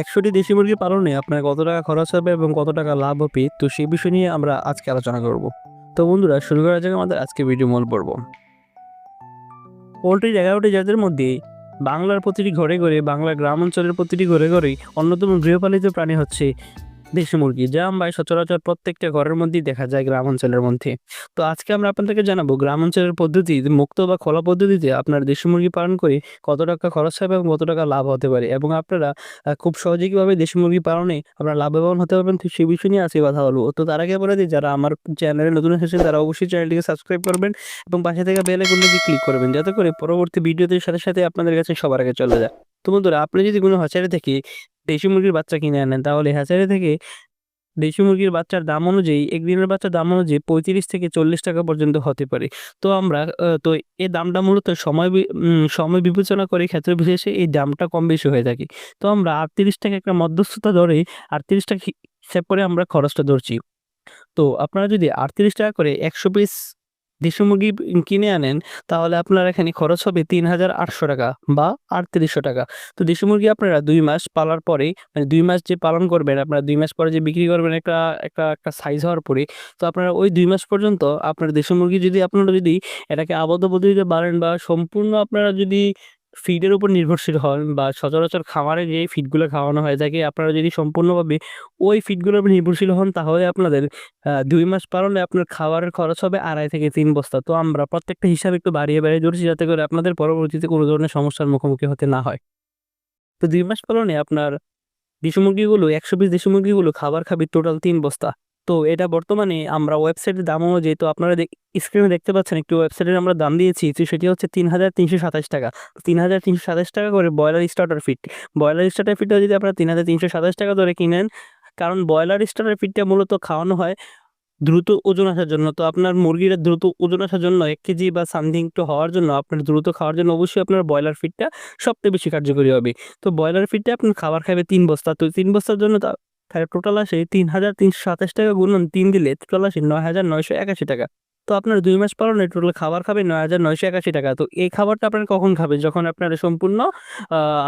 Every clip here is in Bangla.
একশোটি দেশি মুরগি পালনে আপনার কত টাকা খরচ হবে এবং কত টাকা লাভ হবে তো সেই বিষয় নিয়ে আমরা আজকে আলোচনা করব। তো বন্ধুরা, শুরু করা যাক আমাদের আজকে ভিডিও মূল পর্ব। পোলট্রির এগারোটি জাতের মধ্যে বাংলার প্রতিটি ঘরে ঘরে, বাংলার গ্রাম অঞ্চলের প্রতিটি ঘরে ঘরেই অন্যতম গৃহপালিত প্রাণী হচ্ছে দেশি মুরগি, যা আমরা সচরাচর প্রত্যেকটা ঘরের মধ্যেই দেখা যায় গ্রাম অঞ্চলের মধ্যে। তো আজকে আমরা আপনাদেরকে জানাব গ্রাম অঞ্চলের পদ্ধতি, মুক্ত বা খোলা পদ্ধতিতে আপনার দেশি মুরগি পালন করে কত টাকা খরচ হবে এবং কত টাকা লাভ হতে পারে। এবং আপনারা খুব সহজে কীভাবে দেশি মুরগি পালনে আপনারা লাভবান হতে পারবেন সেই বিষয় নিয়ে আজকে কথা বলব। তো তার আগে বলে দিই, যারা আমার চ্যানেলে নতুন এসেছেন, তারা অবশ্যই চ্যানেলটিকে সাবস্ক্রাইব করবেন এবং পাশে থেকে বেল আইকনটি ক্লিক করবেন, যাতে করে পরবর্তী ভিডিওটির সাথে সাথে আপনাদের কাছে সবার আগে চলে যায়। তো বন্ধুরা, আপনি যদি কোনো হ্যাচারি থেকে দেশি মুরগির বাচ্চা কিনে আনেন, তাহলে হ্যাচারি থেকে দেশি মুরগির বাচ্চার দাম অনুযায়ী একদিনের বাচ্চার দাম অনুযায়ী পঁয়ত্রিশ থেকে চল্লিশ টাকা পর্যন্ত হতে পারে। তো আমরা তো এই দামটা মূলত সময় সময় বিবেচনা করে ক্ষেত্র বিশেষে এই দামটা কম বেশি হয়ে থাকে। তো আমরা আটত্রিশ টাকা একটা মধ্যস্থতা ধরে আটত্রিশ টাকা হিসাব করে আমরা খরচটা ধরছি। তো আপনারা যদি আটত্রিশ টাকা করে একশো পিস দেশি মুরগি কিনে আনেন, তাহলে আপনার এখানে খরচ হবে তিন হাজার আটশো টাকা বা আটত্রিশশো টাকা। তো দেশি মুরগি আপনারা দুই মাস পালার পরে মানে দুই মাস যে পালন করবেন, আপনারা দুই মাস পরে যে বিক্রি করবেন একটা একটা একটা সাইজ হওয়ার পরে, তো আপনারা ওই দুই মাস পর্যন্ত আপনার দেশি মুরগি যদি আপনারা যদি এটাকে আবদ্ধ পদ্ধতিতে বাড়েন বা সম্পূর্ণ আপনারা যদি ফিডের উপর নির্ভরশীল হন বা সচরাচর খামারে যে ফিডগুলো খাওয়ানো হয় থাকে আপনারা যদি সম্পূর্ণভাবে ওই ফিডগুলোর উপর নির্ভরশীল হন, তাহলে আপনাদের দুই মাস পালনে আপনার খাবারের খরচ হবে আড়াই থেকে তিন বস্তা। তো আমরা প্রত্যেকটা হিসাব একটু বাড়িয়ে বাড়িয়ে ধরছি যাতে করে আপনাদের পরবর্তীতে কোনো ধরনের সমস্যার মুখোমুখি হতে না হয়। তো দুই মাস পালনে আপনার দেশি মুরগিগুলো, একশো পিস দেশি মুরগিগুলো খাবার খাবে টোটাল তিন বস্তা। তো এটা বর্তমানে আমরা ওয়েবসাইটের দাম অনুযায়ী তো আপনারা স্ক্রিনে দেখতে পাচ্ছেন, একটি ওয়েবসাইটের আমরা দাম দিয়েছি, তো সেটি হচ্ছে তিন হাজার তিনশো সাতাশ টাকা। তিন হাজার তিনশো সাতাশ টাকা করে broiler starter feed broiler starter ফিটটা যদি আপনারা তিন হাজার তিনশো সাতাশ টাকা ধরে কিনেন, কারণ ব্রয়লার স্টার্টার ফিটটা মূলত খাওয়ানো হয় দ্রুত ওজন আসার জন্য। তো আপনার মুরগির দ্রুত ওজন আসার জন্য এক কেজি বা সামথিং একটু হওয়ার জন্য আপনার দ্রুত খাওয়ার জন্য অবশ্যই আপনার ব্রয়লার ফিডটা সবচেয়ে বেশি কার্যকরী হবে। তো ব্রয়লার ফিডটা আপনার খাবার খাবে তিন বস্তা। তো তিন বস্তার জন্য তা টোটাল আসে তিন হাজার তিনশো সাতাশ টাকা গুণন তিন দিলে টোটাল আসে নয় হাজার নয়শো একাশি টাকা। তো আপনার দুই মাস পালনে টোটাল খাবার খাবে নয় হাজার নয়শো একাশি টাকা। তো এই খাবারটা আপনার কখন খাবে যখন আপনারা সম্পূর্ণ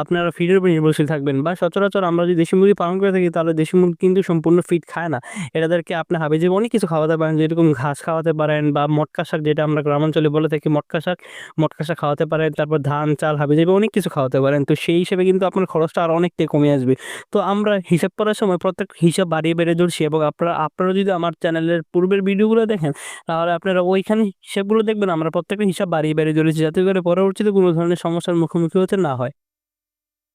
আপনারা ফিডের উপর নির্ভরশীল থাকবেন বা সচরাচর আমরা যদি দেশি মুরগি পালন করে থাকি, তাহলে দেশি মুরগি কিন্তু সম্পূর্ণ ফিড খায় না। এটাদেরকে আপনি হাবে যে অনেক কিছু খাওয়াতে পারেন, যেরকম ঘাস খাওয়াতে পারেন বা মটকা শাক, যেটা আমরা গ্রামাঞ্চলে বলে থাকি মটকা শাক মটকা শাক খাওয়াতে পারেন, তারপর ধান, চাল হাবে যাবে অনেক কিছু খাওয়াতে পারেন। তো সেই হিসেবে কিন্তু আপনার খরচটা আর অনেকটাই কমে আসবে। তো আমরা হিসাব করার সময় প্রত্যেক হিসাব বাড়িয়ে বেড়ে ধরছি এবং আপনারা আপনারা যদি আমার চ্যানেলের পূর্বের ভিডিওগুলো দেখেন, তাহলে আপনারা ওইখানে হিসাবগুলো দেখবেন, আমরা প্রত্যেকটা হিসাব বাড়িয়ে বেড়ে ধরেছি, যাতে করে পরবর্তীতে কোনো ধরনের সমস্যার মুখোমুখি হতে না হয়।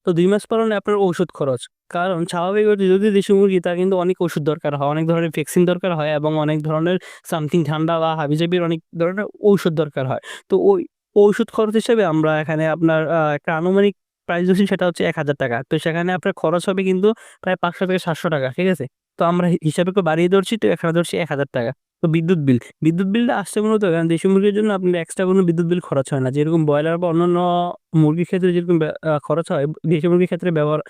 তো দুই মাস পালনে আপনার ওষুধ খরচ। কারণ স্বাভাবিক যদি দেশি মুরগি, তার কিন্তু অনেক ওষুধ দরকার হয়, অনেক ধরনের ভ্যাকসিন দরকার হয় এবং অনেক ধরনের সামথিং ঠান্ডা বা হাবিজাবির অনেক ধরনের ঔষধ দরকার হয়। তো ওই ঔষধ খরচ হিসেবে আমরা এখানে আপনার একটা আনুমানিক প্রাইস দিচ্ছি সেটা হচ্ছে এক হাজার টাকা। তো সেখানে আপনার খরচ হবে কিন্তু প্রায় পাঁচশো থেকে সাতশো টাকা, ঠিক আছে? তো আমরা হিসাবে বাড়িয়ে ধরছি, তো এখানে ধরছি এক হাজার টাকা। তো বিদ্যুৎ বিল। বিদ্যুৎ বিলটা আসছে মূলত কারণ দেশি মুরগির জন্য আপনার এক্সট্রা কোনো বিদ্যুৎ বিল খরচ হয় না। যেরকম ব্রয়লার বা অন্যান্য মুরগির ক্ষেত্রে যেরকম খরচ হয়, দেশি মুরগির ক্ষেত্রে ব্যবহার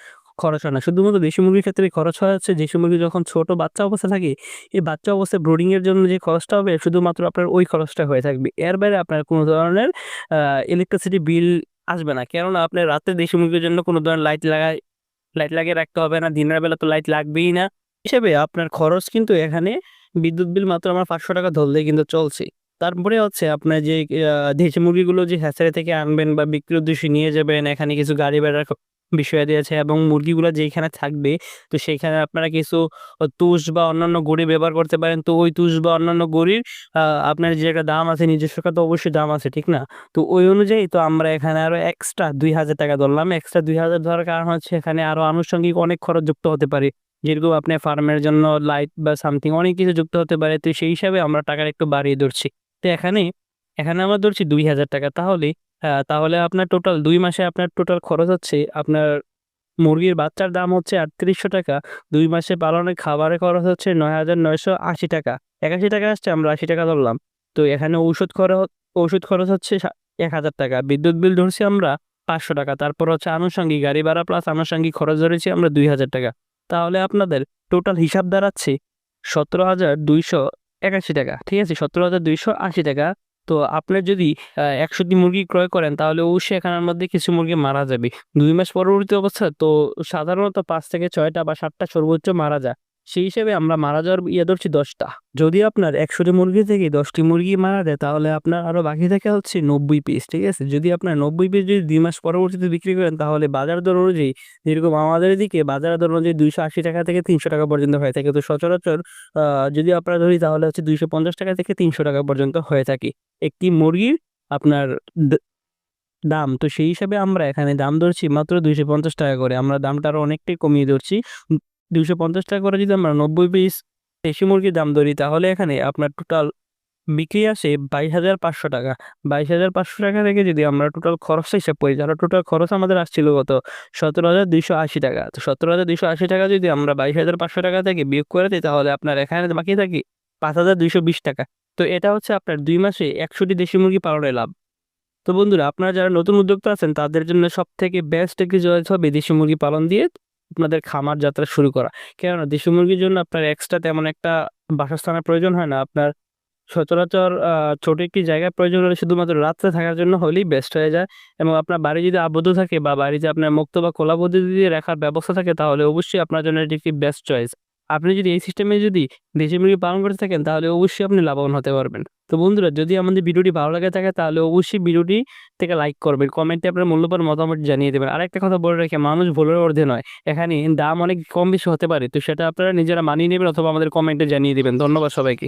খরচ হয় না। শুধুমাত্র দেশি মুরগির ক্ষেত্রে খরচ হয় হচ্ছে দেশি মুরগি যখন ছোট বাচ্চা অবস্থা থাকে, এই বাচ্চা অবস্থায় ব্রুডিং এর জন্য যে খরচটা হবে, শুধুমাত্র আপনার ওই খরচটা হয়ে থাকবে। এর বাইরে আপনার কোনো ধরনের ইলেকট্রিসিটি বিল আসবে না। কেননা আপনার রাতে দেশি মুরগির জন্য কোনো ধরনের লাইট লাগায় লাইট লাগিয়ে রাখতে হবে না। দিনের বেলা তো লাইট লাগবেই না। হিসেবে আপনার খরচ কিন্তু এখানে বিদ্যুৎ বিল মাত্র আমার পাঁচশো টাকা ধরলেই কিন্তু চলছে। তারপরে হচ্ছে আপনার যে দেশি মুরগিগুলো যে হ্যাচারি থেকে আনবেন বা বিক্রির উদ্দেশ্যে নিয়ে যাবেন, এখানে কিছু গাড়ি ভাড়ার খ- বিষয় দিয়েছে এবং মুরগিগুলো যেখানে থাকবে, তো সেখানে আপনারা কিছু তুষ বা অন্যান্য গড়ি ব্যবহার করতে পারেন। তো ওই তুষ বা অন্যান্য গড়ির আপনার যে একটা দাম আছে, নিজস্ব তো অবশ্যই দাম আছে, ঠিক না? তো ওই অনুযায়ী তো আমরা এখানে আরও এক্সট্রা দুই হাজার টাকা ধরলাম। এক্সট্রা দুই হাজার ধরার কারণ হচ্ছে এখানে আরও আনুষঙ্গিক অনেক খরচ যুক্ত হতে পারে। যেরকম আপনি ফার্মের জন্য লাইট বা সামথিং অনেক কিছু যুক্ত হতে পারে, তো সেই হিসাবে আমরা টাকাটা একটু বাড়িয়ে ধরছি। তো এখানে এখানে আমরা ধরছি দুই হাজার টাকা। তাহলে তাহলে আপনার টোটাল দুই মাসে আপনার টোটাল খরচ হচ্ছে আপনার মুরগির বাচ্চার দাম হচ্ছে আটত্রিশশো টাকা। দুই মাসে পালনের খাবারের খরচ হচ্ছে নয় হাজার নয়শো আশি টাকা। একাশি টাকা আসছে, আমরা আশি টাকা ধরলাম। তো এখানে ঔষধ খরচ ওষুধ খরচ হচ্ছে এক হাজার টাকা। বিদ্যুৎ বিল ধরছি আমরা পাঁচশো টাকা। তারপর হচ্ছে আনুষঙ্গিক, গাড়ি ভাড়া প্লাস আনুষঙ্গিক খরচ ধরেছি আমরা দুই হাজার টাকা। তাহলে আপনাদের টোটাল হিসাব দাঁড়াচ্ছে সতেরো হাজার দুইশো একাশি টাকা, ঠিক আছে? সতেরো হাজার দুইশো আশি টাকা। তো আপনার যদি একশোটি মুরগি ক্রয় করেন, তাহলে অবশ্যই এখানের মধ্যে কিছু মুরগি মারা যাবে। দুই মাস পরবর্তী অবস্থা, তো সাধারণত পাঁচ থেকে ছয়টা বা সাতটা সর্বোচ্চ মারা যায়। সেই হিসেবে আমরা মারা যাওয়ার ইয়ে ধরছি দশটা। যদি আপনার একশোটি মুরগি থেকে দশটি মুরগি মারা যায়, তাহলে আপনার আরও বাকি থাকে হচ্ছে নব্বই পিস ঠিক আছে? যদি আপনার নব্বই পিস যদি দুই মাস পরবর্তীতে বিক্রি করেন, তাহলে বাজার দর অনুযায়ী যেরকম আমাদের দিকে বাজার দর অনুযায়ী দুইশো আশি টাকা থেকে তিনশো টাকা পর্যন্ত হয়ে থাকে। তো সচরাচর যদি আপনারা ধরি, তাহলে হচ্ছে দুইশো পঞ্চাশ টাকা থেকে তিনশো টাকা পর্যন্ত হয়ে থাকে। একটি মুরগির আপনার দাম, তো সেই হিসাবে আমরা এখানে দাম ধরছি মাত্র দুইশো পঞ্চাশ টাকা করে। আমরা দামটা আরও অনেকটাই কমিয়ে ধরছি। দুইশো পঞ্চাশ টাকা করে যদি আমরা নব্বই পিস দেশি মুরগির দাম ধরি, তাহলে এখানে আপনার টোটাল বিক্রি আসে বাইশ হাজার পাঁচশো টাকা। বাইশ হাজার পাঁচশো টাকা থেকে যদি আমরা টোটাল খরচটা হিসাব করি, তাহলে টোটাল খরচ আমাদের আসছিল কত? সতেরো হাজার দুইশো আশি টাকা। তো সতেরো হাজার দুইশো আশি টাকা যদি আমরা বাইশ হাজার পাঁচশো টাকা থেকে বিয়োগ করে দিই, তাহলে আপনার এখানে বাকি থাকি পাঁচ হাজার দুইশো বিশ টাকা। তো এটা হচ্ছে আপনার দুই মাসে একশোটি দেশি মুরগি পালনের লাভ। তো বন্ধুরা, আপনারা যারা নতুন উদ্যোক্তা আছেন, তাদের জন্য সব থেকে বেস্ট একটি চয়েস হবে দেশি মুরগি পালন দিয়ে আপনাদের খামার যাত্রা শুরু করা। কেননা দেশি মুরগির জন্য আপনার এক্সট্রা তেমন একটা বাসস্থানের প্রয়োজন হয় না। আপনার সচরাচর ছোট একটি জায়গায় প্রয়োজন হলে শুধুমাত্র রাত্রে থাকার জন্য হলেই বেস্ট হয়ে যায় এবং আপনার বাড়ি যদি আবদ্ধ থাকে বা বাড়িতে আপনার মুক্ত বা খোলা পদ্ধতি দিয়ে রাখার ব্যবস্থা থাকে তাহলে অবশ্যই আপনার জন্য এটি একটি বেস্ট চয়েস আপনি যদি এই সিস্টেমে যদি দেশি মুরগি পালন করতে থাকেন, তাহলে অবশ্যই আপনি লাভবান হতে পারবেন। তো বন্ধুরা, যদি আমাদের ভিডিওটি ভালো লাগে থাকে, তাহলে অবশ্যই ভিডিওটি থেকে লাইক করবেন। কমেন্টে আপনার মূল্যবান মতামত জানিয়ে দেবেন। আর একটা কথা বলে রেখে, মানুষ ভুলের অর্ধে নয়। এখানে দাম অনেক কম বেশি হতে পারে, তো সেটা আপনারা নিজেরা মানিয়ে নেবেন অথবা আমাদের কমেন্টে জানিয়ে দেবেন। ধন্যবাদ সবাইকে।